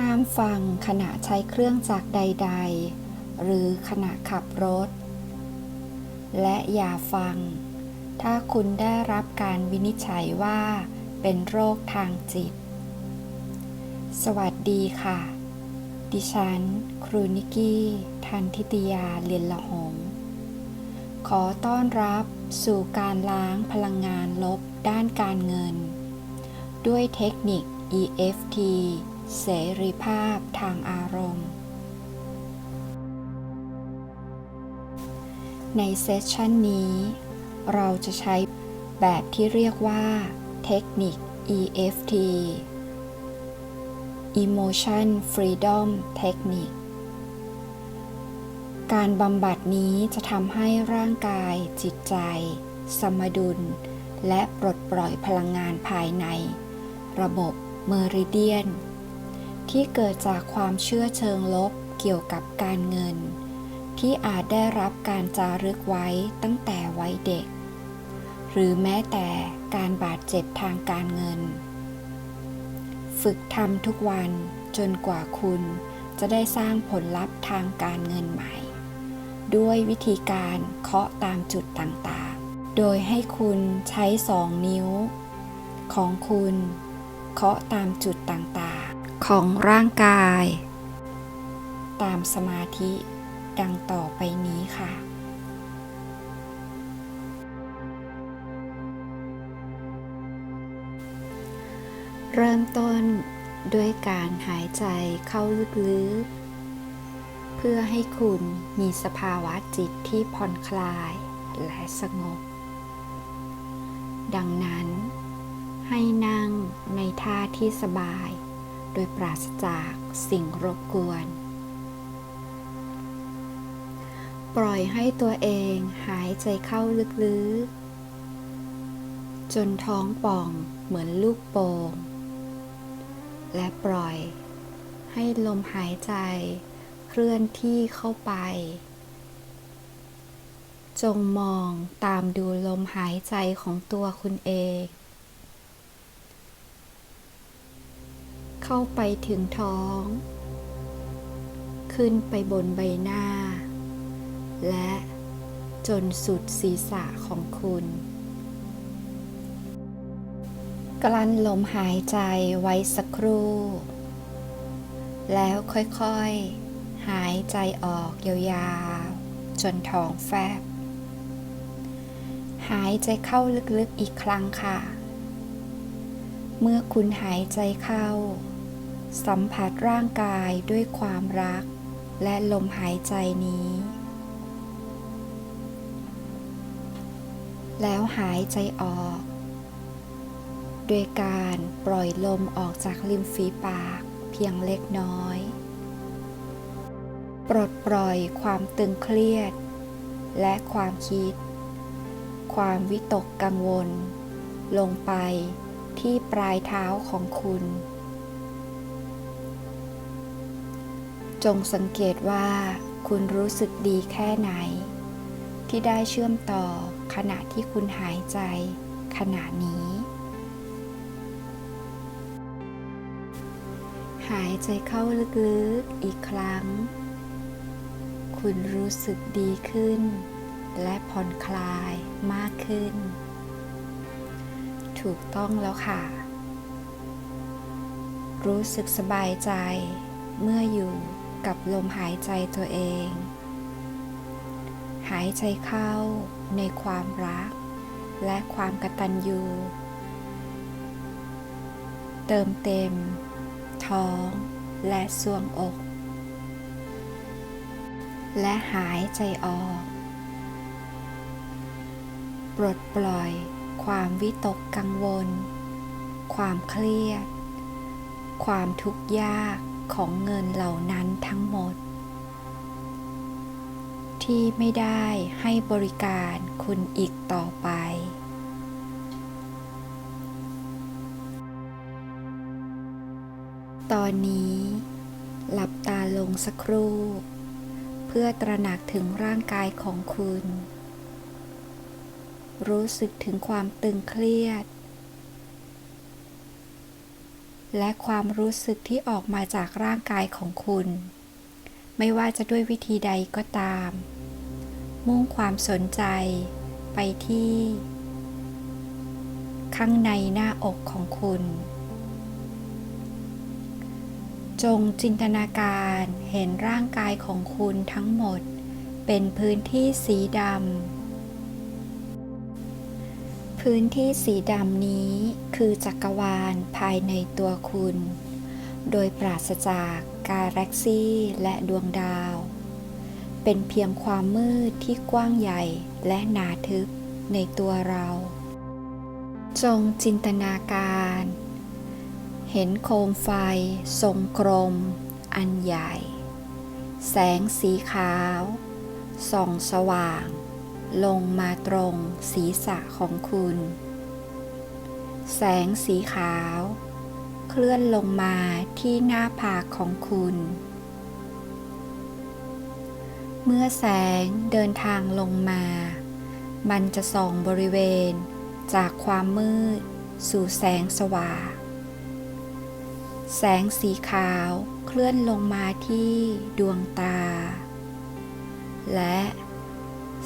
ห้ามฟังขณะใช้เครื่องจักรใด ๆ หรือขณะขับรถ และอย่าฟัง ถ้าคุณได้รับการวินิจฉัยว่าเป็นโรคทางจิต สวัสดีค่ะ ดิฉัน ครูนิกกี้ ทันทิตยาเลียนละหง ขอต้อนรับสู่การล้างพลังงานลบด้านการเงิน ด้วยเทคนิค EFT เสรีภาพทางอารมณ์ ในเซสชันนี้ เราจะใช้แบบที่เรียกว่า เทคนิค EFT Emotion Freedom Technique การบำบัดนี้จะทำให้ร่างกายจิตใจ สมดุล และปลดปล่อยพลังงานภายใน ระบบเมริเดียน ที่เกิดจากความเชื่อเชิงลบเกี่ยวกับการเงิน ที่อาจได้รับการจารึกไว้ตั้งแต่วัยเด็ก หรือแม้แต่การบาดเจ็บทางการเงิน ฝึกทำทุกวันจนกว่าคุณจะได้สร้างผลลัพธ์ทางการเงินใหม่ ด้วยวิธีการเคาะตามจุดต่างๆ โดยให้คุณใช้สองนิ้ว ของคุณเคาะตามจุดต่างๆ ของร่างกาย ตามสมาธิดังต่อไปนี้ค่ะเริ่มต้นด้วยการหายใจเข้าลึกๆ เพื่อให้คุณมีสภาวะจิตที่ผ่อนคลายและสงบ ดังนั้นให้นั่งในท่าที่สบาย โดยปราศจากสิ่งรบกวน ปล่อยให้ตัวเองหายใจเข้าลึกๆ จนท้องป่องเหมือนลูกโป่ง และปล่อยให้ลมหายใจเคลื่อนที่เข้าไป จงมองตามดูลมหายใจของตัวคุณเอง เข้าไปถึงท้อง ขึ้นไปบนใบหน้า และจนสุดศีรษะของคุณ กลั้นลมหายใจไว้สักครู่ แล้วค่อยๆ หายใจออกยาวๆ จนท้องแฟบ หายใจเข้าลึกๆอีกครั้งค่ะเมื่อคุณหายใจเข้า สัมผัสร่างกายด้วยความรัก และลมหายใจนี้ แล้วหายใจออก โดยการปล่อยลมออกจากริมฝีปากเพียงเล็กน้อย ปลดปล่อยความตึงเครียด และความคิด ความวิตกกังวล ลงไปที่ปลายเท้าของคุณ จงสังเกตว่าคุณรู้สึกดีแค่ไหน ที่ได้เชื่อมต่อขณะที่คุณหายใจขณะนี้ หายใจเข้าลึกๆอีกครั้ง คุณรู้สึกดีขึ้น และผ่อนคลายมากขึ้น ถูกต้องแล้วค่ะ รู้สึกสบายใจเมื่ออยู่ กับลมหายใจตัวเอง หายใจเข้าในความรัก และความกตัญญู เติมเต็ม ท้องและสวงอก และหายใจออก ปลดปล่อยความวิตกกังวล ความเครียด ความทุกข์ยาก ของเงินเหล่านั้นทั้งหมด ที่ไม่ได้ให้บริการคุณอีกต่อไป ตอนนี้หลับตาลงสักครู่ เพื่อตระหนักถึงร่างกายของคุณ รู้สึกถึงความตึงเครียด และความรู้สึกที่ออกมาจากร่างกายของคุณ ไม่ว่าจะด้วยวิธีใดก็ตาม มุ่งความสนใจไปที่ ข้างในหน้าอกของคุณ จงจินตนาการเห็นร่างกายของคุณทั้งหมด เป็นพื้นที่สีดำ พื้นที่สีดำนี้คือจักรวาลภายในตัวคุณ โดยปราศจากกาแล็กซี่และดวงดาว เป็นเพียงความมืดที่กว้างใหญ่และหนาทึบในตัวเรา จงจินตนาการ เห็นโคมไฟทรงกลม อันใหญ่ แสงสีขาว ส่องสว่าง ลงมาตรงศีรษะของคุณ แสงสีขาว เคลื่อนลงมาที่หน้าผากของคุณ เมื่อแสงเดินทางลงมา มันจะส่องบริเวณ จากความมืด สู่แสงสว่าง แสงสีขาวเคลื่อนลงมาที่ดวงตา และ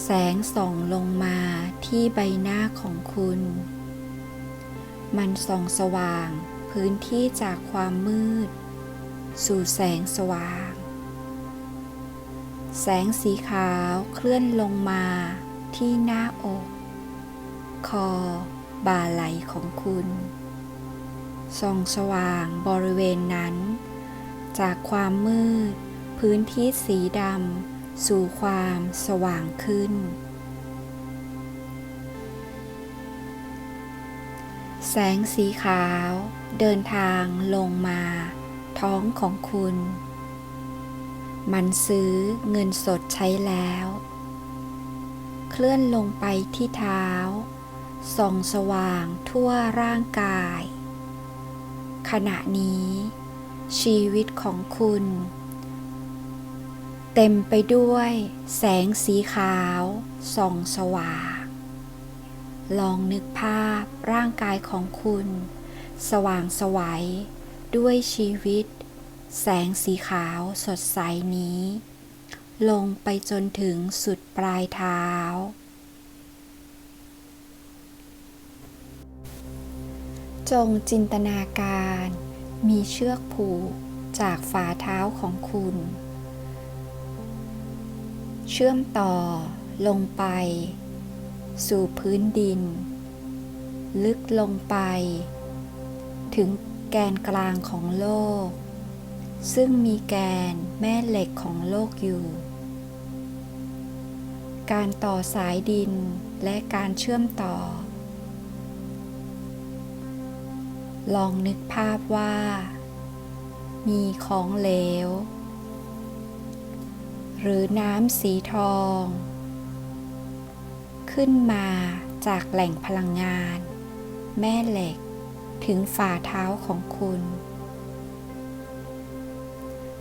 แสงส่องลงมาที่ใบหน้าของคุณ มันส่องสว่างพื้นที่จากความมืด สู่แสงสว่าง แสงสีขาวเคลื่อนลงมาที่หน้าอก คอ บ่าไหลของคุณ ส่องสว่างบริเวณนั้น จากความมืด พื้นที่สีดำ สู่ความสว่างขึ้น แสงสีขาวเดินทางลงมา ท้องของคุณ มันซื้อเงินสดใช้แล้ว เคลื่อนลงไปที่เท้า ส่องสว่างทั่วร่างกาย ขณะนี้ชีวิตของคุณ เต็มไปด้วยแสงสีขาวส่องสว่าง ลองนึกภาพร่างกายของคุณ สว่างสวัยด้วยชีวิต แสงสีขาวสดใสนี้ ลงไปจนถึงสุดปลายเท้า จงจินตนาการมีเชือกผูกจากฝ่าเท้าของคุณ เชื่อมต่อลงไป สู่พื้นดิน ลึกลงไป ถึงแกนกลางของโลก ซึ่งมีแกนแม่เหล็กของโลกอยู่ การต่อสายดินและการเชื่อมต่อ ลองนึกภาพว่า มีของเหลว หรือน้ำสีทอง ขึ้นมาจากแหล่งพลังงาน แม่เหล็กถึงฝ่าเท้าของคุณ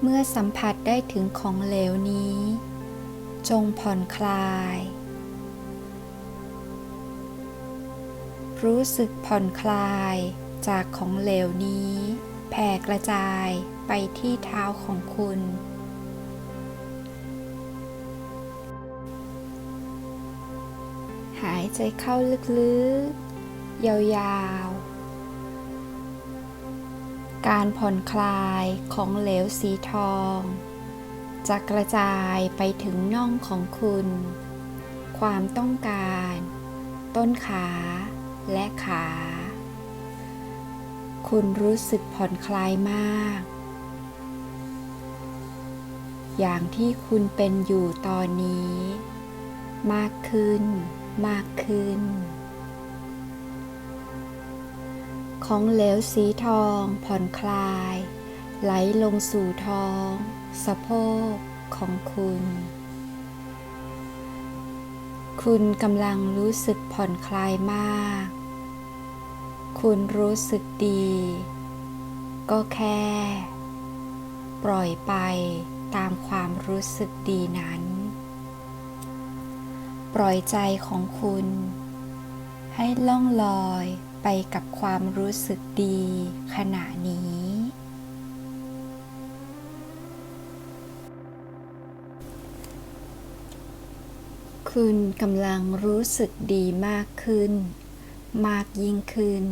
เมื่อสัมผัสได้ถึงของเหลวนี้ จงผ่อนคลาย รู้สึกผ่อนคลายจากของเหลวนี้ แผ่กระจายไปที่เท้าของคุณายใจเข้าลึกๆ ยาวๆ การผ่อนคลายของเหลวสีทอง จะกระจายไปถึงน่องของคุณ ความต้องการ ต้นขาและขา คุณรู้สึกผ่อนคลายมาก อย่างที่คุณเป็นอยู่ตอนนี้มากขึ้น มากขึ้น ของเหลวสีทองผ่อนคลาย ไหลลงสู่ท้อง สะโพกของคุณ คุณกำลังรู้สึกผ่อนคลายมาก คุณรู้สึกดี ก็แค่ ปล่อยไปตามความรู้สึกดีนั้น ปล่อยใจของคุณ ให้ล่องลอยไปกับความรู้สึกดีขณะนี้ คุณกำลังรู้สึกดีมากขึ้น มากยิ่งขึ้น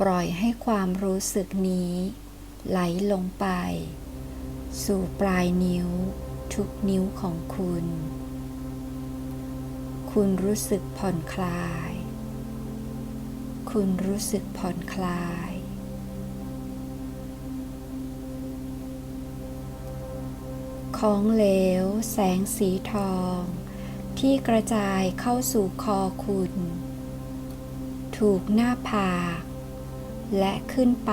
ปล่อยให้ความรู้สึกนี้ ไหลลงไป สู่ปลายนิ้ว ทุกนิ้วของคุณ คุณรู้สึกผ่อนคลาย คุณรู้สึกผ่อนคลาย ของเหลว แสงสีทอง ที่กระจายเข้าสู่คอคุณ ถูกหน้าผาก และขึ้นไป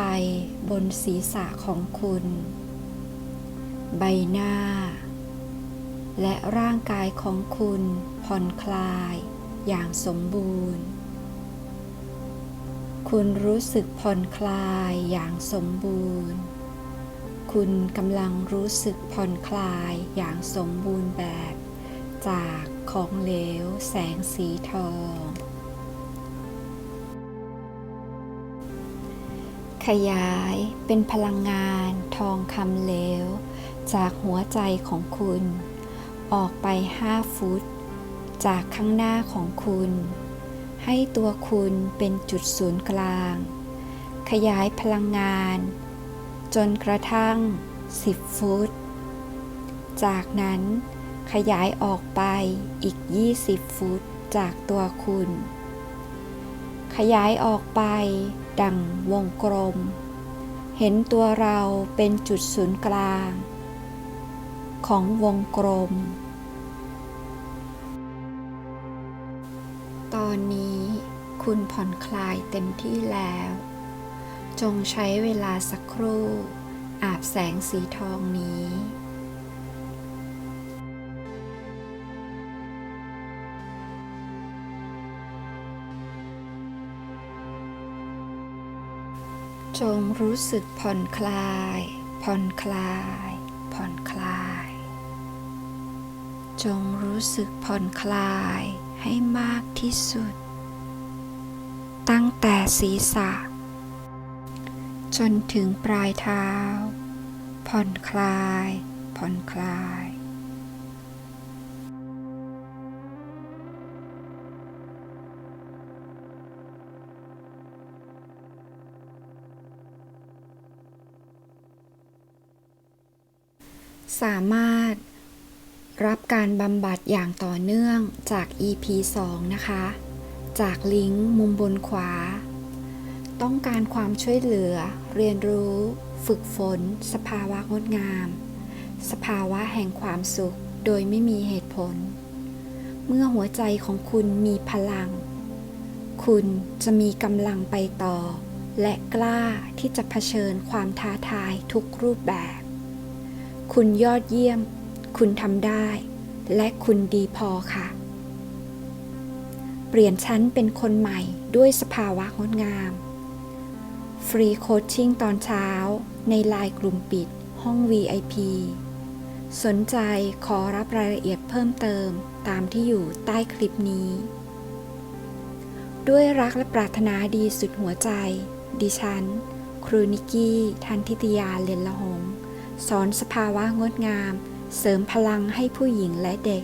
บนศีรษะของคุณ ใบหน้า และร่างกายของคุณ ผ่อนคลายอย่างสมบูรณ์ คุณรู้สึกผ่อนคลายอย่างสมบูรณ์ คุณกำลังรู้สึกผ่อนคลายอย่างสมบูรณ์แบบ จากของเหลวแสงสีทอง ขยายเป็นพลังงานทองคำเหลว จากหัวใจของคุณ ออกไป 5 ฟุต จากข้างหน้าของคุณ ให้ตัวคุณเป็นจุดศูนย์กลาง ขยายพลังงาน จนกระทั่ง 10 ฟุต จากนั้นขยายออกไปอีก 20 ฟุตจากตัวคุณ ขยายออกไปดังวงกลม เห็นตัวเราเป็นจุดศูนย์กลาง ของวงกลม คุณผ่อนคลายเต็มที่แล้ว จงใช้เวลาสักครู่ อาบแสงสีทองนี้ จงรู้สึกผ่อนคลาย ผ่อนคลาย ผ่อนคลาย จงรู้สึกผ่อนคลายให้มากที่สุด ตั้งแต่ศีรษะ จนถึงปลายเท้า ผ่อนคลาย ผ่อนคลาย สามารถรับการบำบัดอย่างต่อเนื่องจาก EP 2 นะคะ จากลิงก์มุมบนขวา ต้องการความช่วยเหลือ เรียนรู้ ฝึกฝน สภาวะงดงาม สภาวะแห่งความสุขโดยไม่มีเหตุผล เมื่อหัวใจของคุณมีพลัง คุณจะมีกำลังไปต่อ และกล้าที่จะเผชิญความท้าทายทุกรูปแบบ คุณยอดเยี่ยม คุณทำได้ และคุณดีพอค่ะ เปลี่ยนชั้นเป็นคนใหม่ด้วยสภาวะงดงาม ฟรีโคชชิ่งตอนเช้า ในไลน์กลุ่มปิด ห้อง VIP สนใจขอรับรายละเอียดเพิ่มเติมตามที่อยู่ใต้คลิปนี้ ด้วยรักและปรารถนาดีสุดหัวใจ ดิฉัน ครูนิกกี้ทันทิตยาเลนละหง สอนสภาวะงดงาม เสริมพลังให้ผู้หญิงและเด็ก